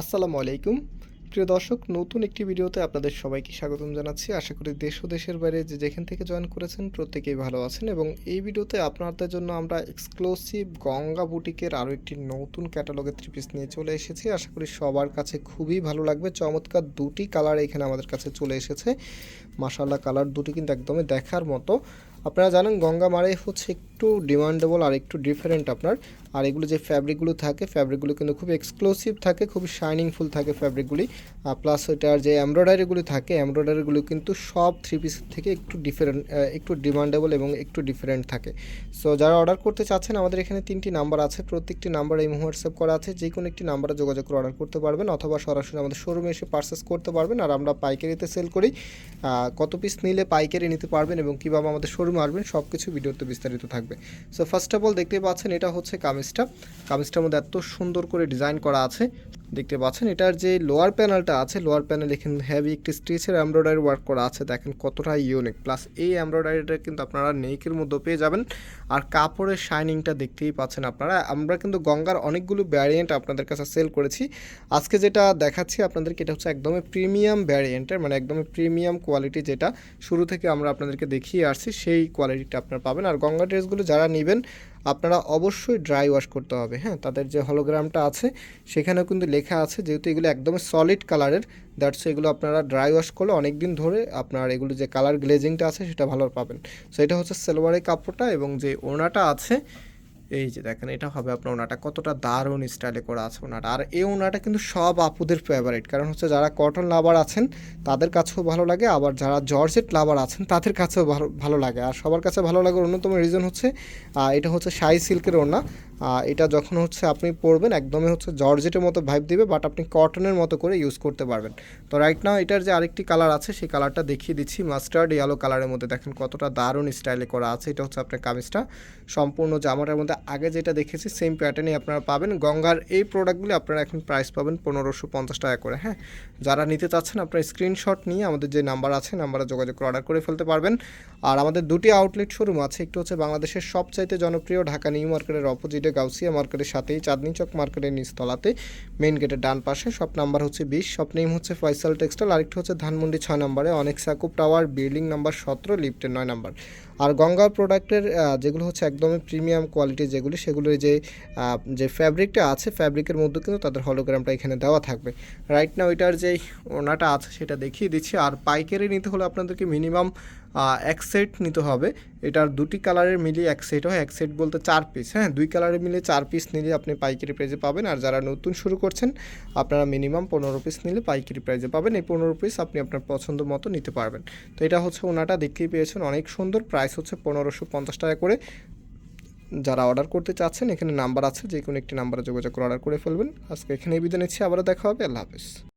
আসসালামু আলাইকুম। প্রিয় দর্শক, নতুন একটি ভিডিওতে আপনাদের সবাইকে স্বাগতম জানাচ্ছি। আশা করি দেশ ও দেশের বাইরে যে যেখান থেকে জয়েন করেছেন প্রত্যেকেই ভালো আছেন এবং এই ভিডিওতে আপনাদের জন্য আমরা এক্সক্লুসিভ গঙ্গা বুটিকের আরও একটি নতুন ক্যাটালগের থ্রি পিস নিয়ে চলে এসেছি। আশা করি সবার কাছে খুবই ভালো লাগবে। চমৎকার দুটি কালার এখানে আমাদের কাছে চলে এসেছে। মাসাল্লাহ কালার দুটি কিন্তু একদমই দেখার মতো। আপনারা জানেন গঙ্গা মারাই হচ্ছে একটু ডিমান্ডেবল আর একটু ডিফারেন্ট আপনার। আর এগুলো যে ফ্যাব্রিকগুলো থাকে ফ্যাব্রিকগুলো কিন্তু খুব এক্সক্লুসিভ থাকে, খুব শাইনিংফুল থাকে ফ্যাব্রিকগুলি প্লাস ওইটার যে এমব্রয়ডারিগুলি থাকে এমব্রয়ডারিগুলো কিন্তু সব থ্রি পিস থেকে একটু ডিফারেন্ট একটু ডিমান্ডেবল এবং একটু ডিফারেন্ট থাকে। সো যারা অর্ডার করতে চাচ্ছেন, আমাদের এখানে তিনটি নাম্বার আছে। প্রত্যেকটি নাম্বার এই হোয়াটসঅ্যাপ করা আছে। যে কোনো একটি নাম্বারে যোগাযোগ করে অর্ডার করতে পারবেন অথবা সরাসরি আমাদের শোরুমে এসে পারচেস করতে পারবেন। আর আমরা পাইকারিতে সেল করি। কত পিস নিলে পাইকারি নিতে পারবেন এবং কীভাবে আমাদের শোরুমে আসবেন সব কিছু ভিডিওতে বিস্তারিত থাকবে। সো ফার্স্ট অফ অল দেখতে পাচ্ছেন, এটা হচ্ছে কামিজটা, কামিজটার মধ্যে এত সুন্দর করে ডিজাইন করা আছে, দেখতে পাচ্ছেন? এটার যে লোয়ার প্যানেলটা আছে, লোয়ার প্যানেল এখানে হেভি একটি স্টিচের এমব্রয়ডারি ওয়ার্ক করা আছে, দেখেন কতটা ইউনিক প্লাস এই এমব্রয়ডারিটা কিন্তু আপনারা নেকের মধ্যে পেয়ে যাবেন। আর কাপড়ের শাইনিংটা দেখতেই পাচ্ছেন আপনারা। আমরা কিন্তু গঙ্গার অনেকগুলো ভ্যারিয়েন্ট আপনাদের কাছে সেল করেছি। আজকে যেটা দেখাচ্ছি আপনাদেরকে, এটা হচ্ছে একদমই প্রিমিয়াম ভ্যারিয়েন্টের মানে একদমই প্রিমিয়াম কোয়ালিটি যেটা। শুরু থেকে আমরা আপনাদেরকে দেখিয়ে আসছি, সেই কোয়ালিটিটা আপনারা পাবেন। আর গঙ্গা ড্রেসগুলো যারা নেবেন আপনারা অবশ্যই ড্রাই ওয়াশ করতে হবে। হ্যাঁ তাদের যে হলোগ্রামটা আছে, সেখানেও কিন্তু লেখা আছে, যেহেতু এগুলো একদম সলিড কালারের দ্যাটস এগুলো আপনারা ড্রাই ওয়াশ করলে অনেক দিন ধরে আপনার এগুলো যে কালার গ্লেজিংটা আছে, সেটা ভালো পাবেন। সো এটা হচ্ছে সেলোয়ারের কাপড়টা এবং যে ওনাটা আছে এই যে দেখেন, এটা হবে আপনার ওনাটা। কতটা দারুণ স্টাইলে করা আছে ওনাটা। আর এই ওনাটা কিন্তু সব আপুদের ফেভারিট কারণ হচ্ছে যারা কটন লাভার আছেন, তাদের কাছেও ভালো লাগে। আবার যারা জর্জেট লাভার আছেন, তাদের কাছেও ভালো ভালো লাগে। আর সবার কাছে ভালো লাগার অন্যতম রিজন হচ্ছে এটা হচ্ছে শাই সিল্কের ওনা এটা যখন হচ্ছে আপনি পরবেন, একদমই হচ্ছে জর্জেটের মতো ভাইব দিবে বাট আপনি কটনের মতো করে ইউজ করতে পারবেন। তো রাইট নাও এটার যে আরেকটি কালার আছে, সেই কালারটা দেখিয়ে দিচ্ছি মাস্টার্ড ইয়েলো কালারের মধ্যে। দেখেন কতটা দারুণ স্টাইলে করা আছে। এটা হচ্ছে আপনার কামিজটা। সম্পূর্ণ জামাটার মধ্যে আগে যেটা দেখেছি সেম প্যাটার্নই আপনারা পাবেন। গঙ্গার এই প্রোডাক্টগুলি আপনারা এখন প্রাইস পাবেন পনেরোশো পঞ্চাশ টাকা করে হ্যাঁ? যারা নিতে চাচ্ছেন, আপনারা স্ক্রিনশট নিয়ে আমাদের যে নাম্বার আছে নাম্বারে যোগাযোগ করে অর্ডার করে ফেলতে পারবেন। আর আমাদের দুটি আউটলেট শোরুম আছে, একটু হচ্ছে বাংলাদেশের সবচাইতে জনপ্রিয় ঢাকা নিউ মার্কেটের অপোজিটে গাউসিয়া মার্কেটের সাথেই, চাঁদনি চক মার্কেটের নিচতলাতে মেন গেটের ডান পাশে। সব নাম্বার হচ্ছে বিশ শপ নেম হচ্ছে ফয়সাল টেক্সটাইল আরেকটি হচ্ছে ধানমন্ডি ছয় নম্বরে অনেক সাকুব টাওয়ার, বিল্ডিং নাম্বার সতেরো, লিফটের নয় নাম্বার। আর গঙ্গা প্রোডাক্টের যেগুলো হচ্ছে একদমই প্রিমিয়াম কোয়ালিটি যেগুলি, সেগুলোর যে যে ফ্যাব্রিকটা আছে ফ্যাব্রিকের মধ্যে কিন্তু তাদের হলোগ্রামটা এখানে দেওয়া থাকবে। রাইট না ওইটার যে ওনাটা আছে, সেটা দেখিয়ে দিচ্ছি। আর পাইকারি নিতে হলে আপনাদেরকে মিনিমাম এক সেট নিতে হবে। এটার দুটি কালারের মিলিয়ে এক সেট হয়। এক সেট বলতে চার পিস হ্যাঁ? দুই কালারের মিলিয়ে চার পিস নিলে আপনি পাইকারি প্রাইজে পাবেন। আর যারা নতুন শুরু করছেন, আপনারা মিনিমাম পনেরো পিস নিলে পাইকারি প্রাইজে পাবেন। এই পনেরো পিস আপনি আপনার পছন্দ মতো নিতে পারবেন। তো এটা হচ্ছে ওনাটা, দেখতেই পেয়েছেন। অনেক সুন্দর। প্রাইস হচ্ছে পনেরোশো পঞ্চাশ টাকা করে। যারা অর্ডার করতে চাচ্ছেন, এখানে নাম্বার আছে যে কোনো একটি নাম্বারে যোগাযোগ করে অর্ডার করে ফেলবেন। আজকে এখানে বিদায় নিচ্ছি, আবারও দেখা হবে, আল্লাহ হাফেজ।